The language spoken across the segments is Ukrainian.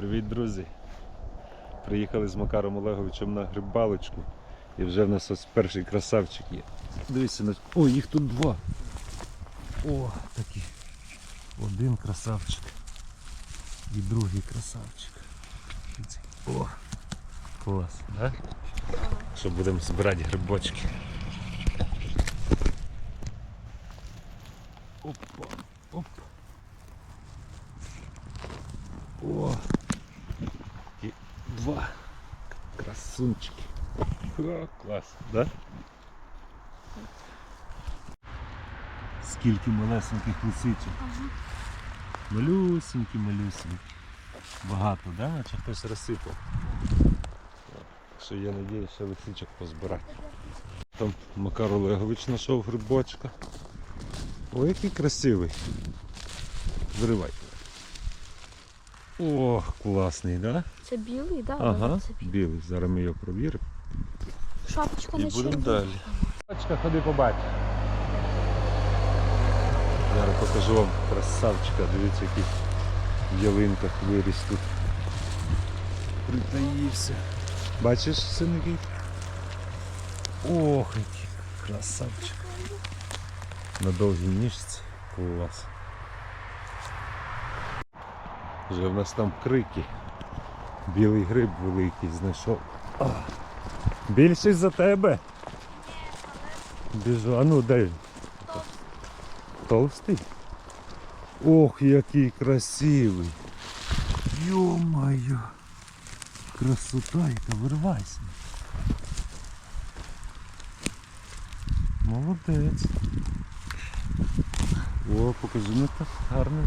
Привіт, друзі! Приїхали з Макаром Олеговичем на грибалочку. І вже в нас ось перший красавчик є. Дивіться, на... о, їх тут два. О, такі. Один красавчик. І другий красавчик. О, клас, да? Що будемо збирати грибочки. Опа, оп. О, два красунчики. О, клас, да? Скільки малесеньких лисичок. Малюсенькі, малюсенькі. Багато, да? Наче хтось розсипав. Що є надія ще лисичок позбирати. Там Макар Олегович знайшов грибочка. Ой, який красивий. Виривай. О, класний, да? Це білий, да? Ага, Це білий. білий. Зараз ми його провіримо. Шапочка І на будемо далі. Бачка, ходи побач. Зараз покажу вам красавчика. Дивіться, який в ялинках виріс тут. Притаївся. Бачиш, син? Ох, який красавчик. На довгій ніжці. Клас. Вже в нас там крики. Білий гриб великий знайшов. Більший за тебе. Біжу. А ну дай. Толстий? Ох, який красивий. Йо-моє. Красота, яка вирвайся. Молодець. О, покажи ну так гарний.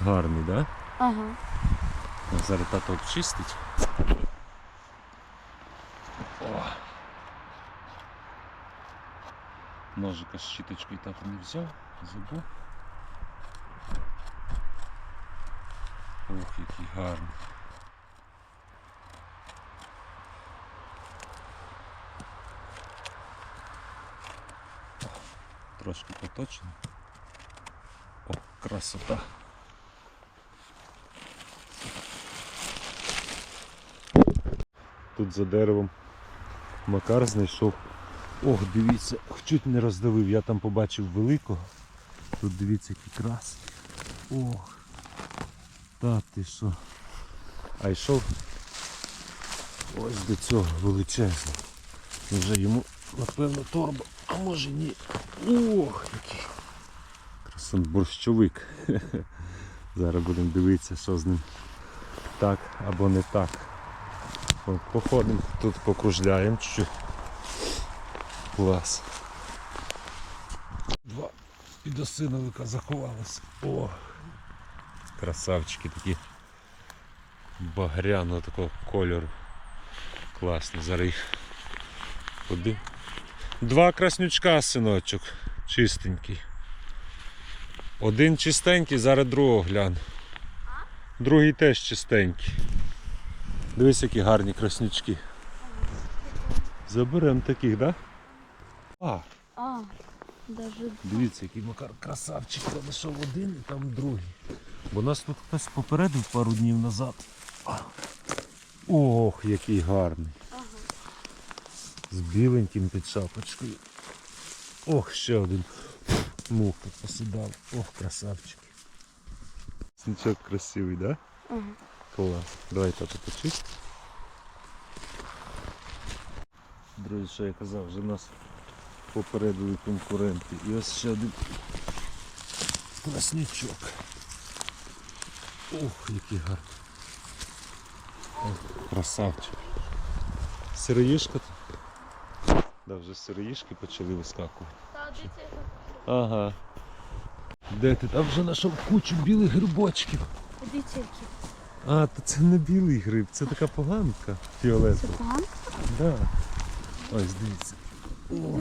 Гарний, так? Да? Ага. Зараз тато обчистить. О. Ножика з щіточкою тато не взяв, забув. Ох, який гарний. Трошки поточено. О, красота. Тут за деревом Макар знайшов. Ох, дивіться, чуть не роздавив, я там побачив великого. Тут дивіться який крас. Ох. Та ти що. А йшов ось до цього величезного. Вже йому, напевно, торба, а може ні. Ох, який. Красун борщовик. Зараз будемо дивитися, що з ним так або не так. Походимо, тут покружляємо чуть-чуть. Клас. Два підосиновика заховалися. О! Красавчики такі багряного такого кольору. Класно, зараз їх куди. Два краснючка, синочок, чистенький. Один чистенький, зараз другого гляну. Другий теж чистенький. Дивись, які гарні краснючки. Заберемо таких, так? Да? А, А, даже дивіться, який Макар красавчик. Там знайшов один і там другий. Бо нас тут хтось попередив пару днів назад. Ох, який гарний. Ага. З біленьким під шапочкою. Ох, ще один. Мух тут посідав. Ох, красавчик. Снічок красивий, так? Да? Ага. Клас. Давай тато. Друзі, що я казав, вже нас попередили конкуренти. І ось ще один класнячок. Ох, який гарний. Ох, красавчик. Сироїшка тут? Да, вже сироїшки почали вискакувати. Ага. Де ти? Там вже знайшов кучу білих грибочків. які. А, то це не білий гриб, це така поганка Це фіолетова. погано? Да. Ось дивіться. О,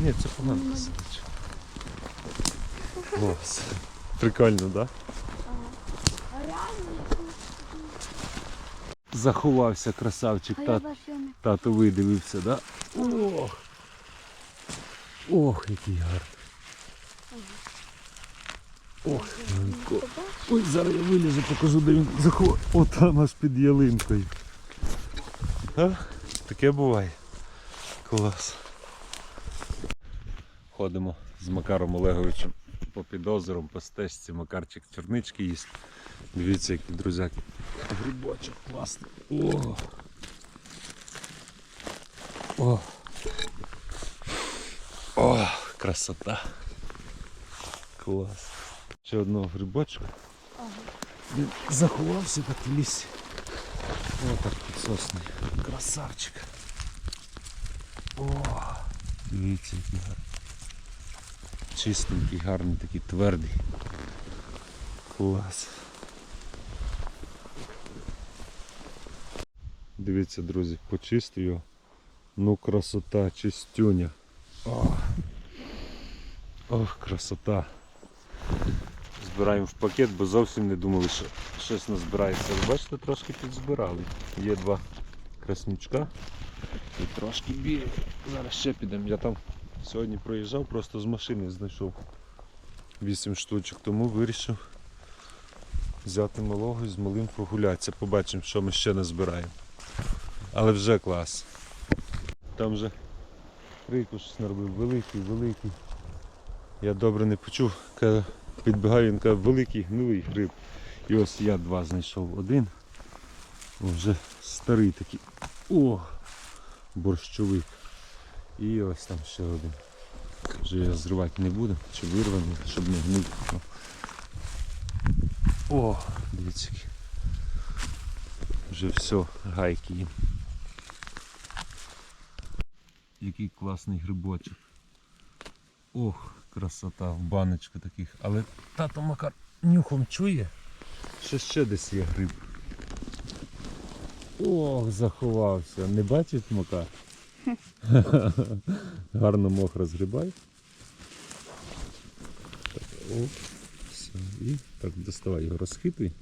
ні, це поганка сидить. Ось. Прикольно, так? Да? Заховався красавчик, тат, тато видивився, да? Ох. Ох, який гарний. Ох, Ленко. Ой, зараз я вилізу, покажу, де він заховав. О, там аж під ялинкою. А? Таке буває. Клас. Ходимо з Макаром Олеговичем по підозрам, по стежці. Макарчик чорнички їсть. Дивіться, який друзяки. Грибочок класний. О! О! О, красота. Клас. Ще одного грибочка. Ага. Він заховався так в лісі. О, так під сосною. Красавчик. О, дивіться, який гарний. Чистенький, гарний, такий твердий. Клас. Дивіться, друзі, почистив його. Ну, красота, чистюня. Ох, Ох, красота. Збираємо в пакет, бо зовсім не думали, що щось назбирається. Але бачите, трошки підзбирали. Є два краснючка і трошки білі. Зараз ще підемо. Я там сьогодні проїжджав, просто з машини знайшов 8 штучок, тому вирішив взяти малого і з малим прогулятися. Побачимо, що ми ще назбираємо. Але вже клас. Там вже Рейку щось наробив великий, великий. Я добре не почув. Каже, Підбігаю, він каже, великий гнилий гриб. І ось я два знайшов. Один. Вже старий такий. О! Борщовик. І ось там ще один. Вже я зривати не буду, чи вирваний, щоб не гнив. О, дивіться. Вже все, гайки їм. Який класний грибочок. Ох, красота в баночку таких. Але тато Макар нюхом чує, що ще десь є гриб. Ох, заховався. Не бачить Макар? Гарно мох розгрібай. Так, о, все. І так доставай його розхитуй.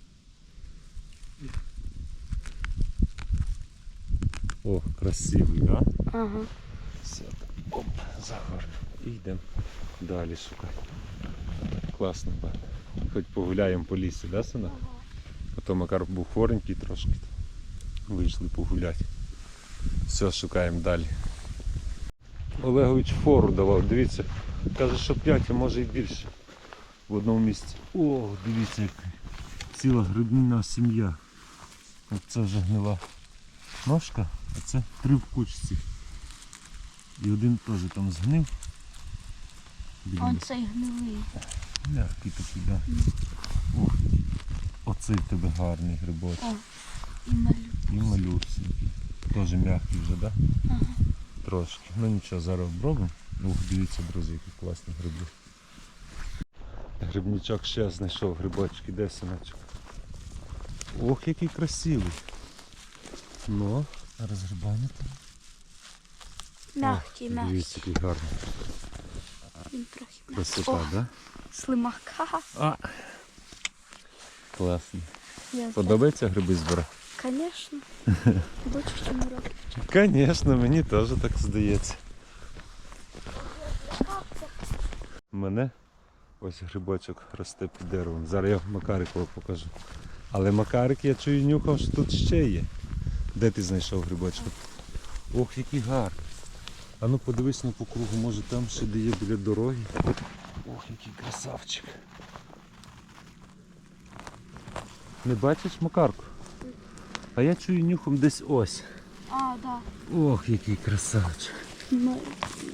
О, красивий? Да? Ага. Все, оп, загорно. І йдемо далі шукати. Класно. Хоч погуляємо по лісі, да, сина? Потім Макар був хворенький трошки. Вийшли погуляти. Все, шукаємо далі. Олегович фору давав, дивіться. Каже, що 5, а може і більше. В одному місці. О, дивіться, як ціла грибна сім'я. Оце вже гнила ножка, а це три в кучці. І один теж там згнив. Он цей гнилий. Мягкий такий, да. Ох, оцей в тебе гарний грибочок. О, і малю. І малюсенький. Теж м'який вже, да? Ага. Трошки. Ну нічого, зараз обробимо. Ух, дивіться, друзі, які класні гриби. Грибничок ще знайшов грибочки, де синочок? Ох, який красивий. Ну, розгрибаємо там. Мягкий, Дивіться, мягкий. який гарний. Він трохи. Красота, О, да? слимак. А. Класно. Я. Подобається гриби збирати? Конечно. Лучше, чем урок. Звісно, мені теж так здається. Мене ось грибочок росте під деревом. Зараз я Макарикову покажу. Але Макарик я чую нюхав, що тут ще є. Де ти знайшов грибочок? Ох, який гарний. А ну подивись на по кругу, може там ще де є біля дороги. Ох, який красавчик. Не бачиш Макарку? А я чую нюхом десь ось. А, да. Ох, який красавчик. Ну,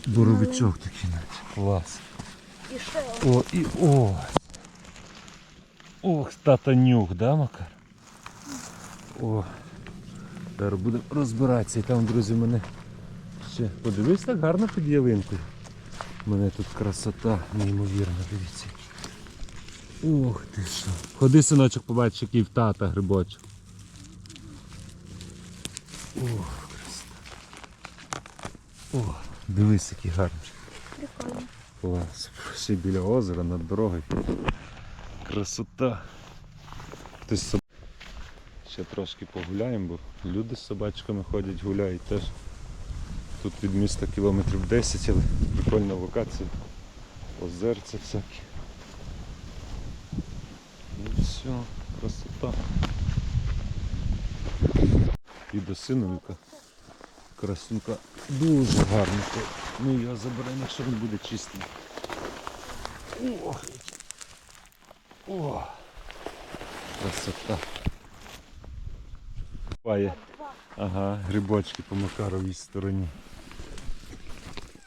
Боровичок такий наче. Клас. і ще. О, і о. Ох, тата нюх, да, Макар? О. Зараз будемо розбиратися. І там, друзі, мене ще. Подивись так гарно під ялинкою. У мене тут красота, неймовірна, дивіться. Ох ти що. Ходи, синочок, побачиш, який в тата грибочок. Ох, красота. О, дивись, який гарний. Прикольно. Клас. Ще біля озера над дорогою. Красота. Хтось Ще трошки погуляємо, бо люди з собачками ходять, гуляють теж. Тут від міста кілометрів 10, але прикольна локація. Озерця всякі. Все, красота. І до синовика. Красунка дуже гарна. Ми його заберемо, якщо він буде чистий. Ох. О, красота. Ага, грибочки по Макаровій стороні.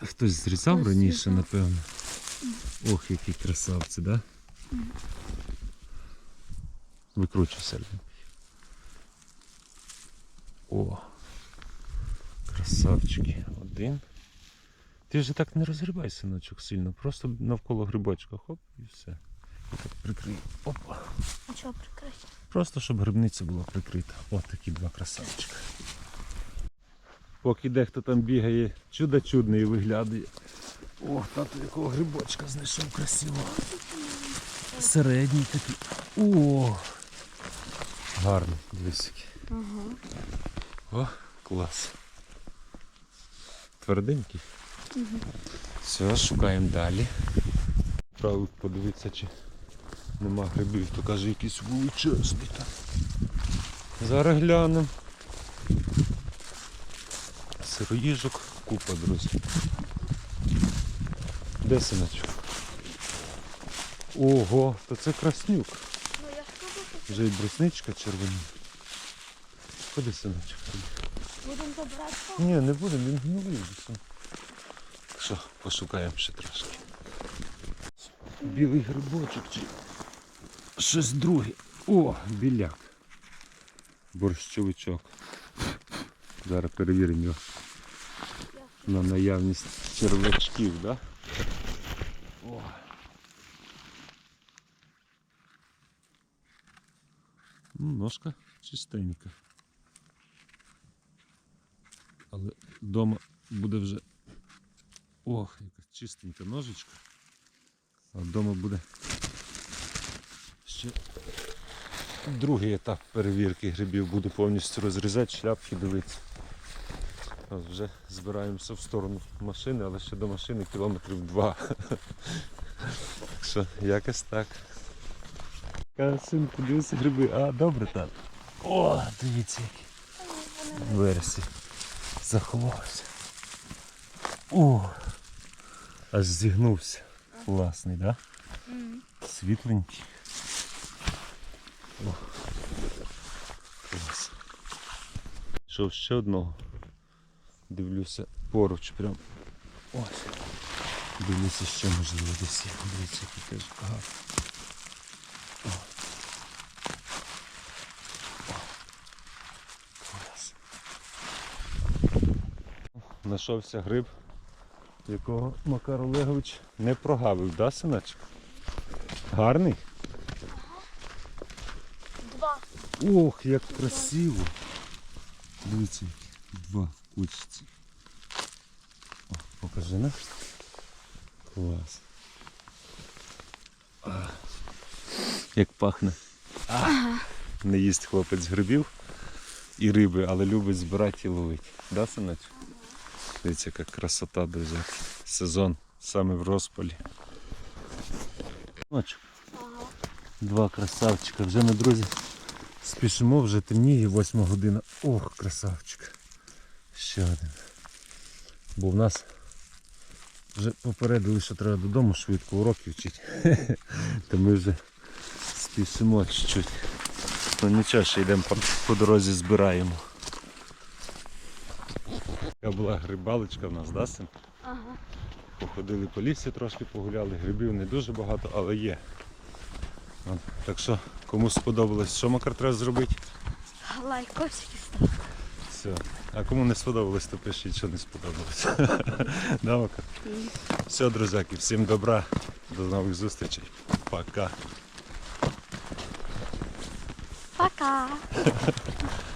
Хтось зрізав раніше, напевно. Ох, які красавці, да? Викручуйся. О. Красавчики. Один. Ти вже так не розгрібай, синочок, сильно. Просто навколо грибочка. Хоп, і все. І так прикрий. Опа. А що прикрити? Просто щоб грибниця була прикрита. Ось такі два красавчика. Поки дехто там бігає, чудо чудний виглядає. Ох, тато якого грибочка знайшов красивого. Середній такий. О! Гарний, дивись який. Ага. О, клас. Тверденький. Все, шукаємо далі. Правильно подивитися, чи нема грибів, то каже якийсь величезний там. Зараз глянемо. Сироїжок, купа, друзі. Де синочок? Ого, то це краснюк. Вже і брусничка червона. Ходи, синочок. будемо забирати. Ні, не будемо, він гнилий. Що, пошукаємо ще трошки. Білий грибочок чи щось друге. О, біляк. Борщовичок. Зараз перевіримо його на наявність червячків, да? О. М, Ножка чистенька. Але вдома буде вже. Ох, яка чистенька ножичка. А вдома буде ще другий етап перевірки грибів. Буду повністю розрізати, шляпки дивитися. От вже збираємося в сторону машини, але ще до машини кілометрів два. Так що якось так. Синку, дивися гриби. А, добре так. О, дивіться які. Версі. Заховався. О! Аж зігнувся. Класний, так? Да? Світленький. О. Клас. Що ще одного. Дивлюся поруч прям. Ось. Дивлюся, ще можливо десь є. Дивіться, який теж гарний. О. Гриб, якого Макар Олегович не прогавив, да, синочок? Гарний? Два. Ох, як красиво! Дивіться, два кучці. О, покажи на. Клас. А, як пахне. А, не їсть хлопець грибів і риби, але любить збирати і ловити. Да, синочок? Дивіться, яка красота, друзі. Сезон саме в розпалі. Синочок. Два красавчика. Вже ми, друзі, спішимо, вже темніє, 8 година. Ох, красавчик. Ще один. Бо в нас вже попередили, що треба додому швидко уроки вчити. То ми вже спішимо чуть-чуть. Ну нічого, ще йдемо по, по дорозі збираємо. Така була грибалочка в нас, да? Ага. Походили по лісі, трошки погуляли, грибів не дуже багато, але є. От, так що, кому сподобалось, що макар треба зробити? Лайкосики став. Все. А кому не сподобалось, то пишіть, що не сподобалось. да, Все, друзяки, всім добра, до нових зустрічей. Пока. Пока.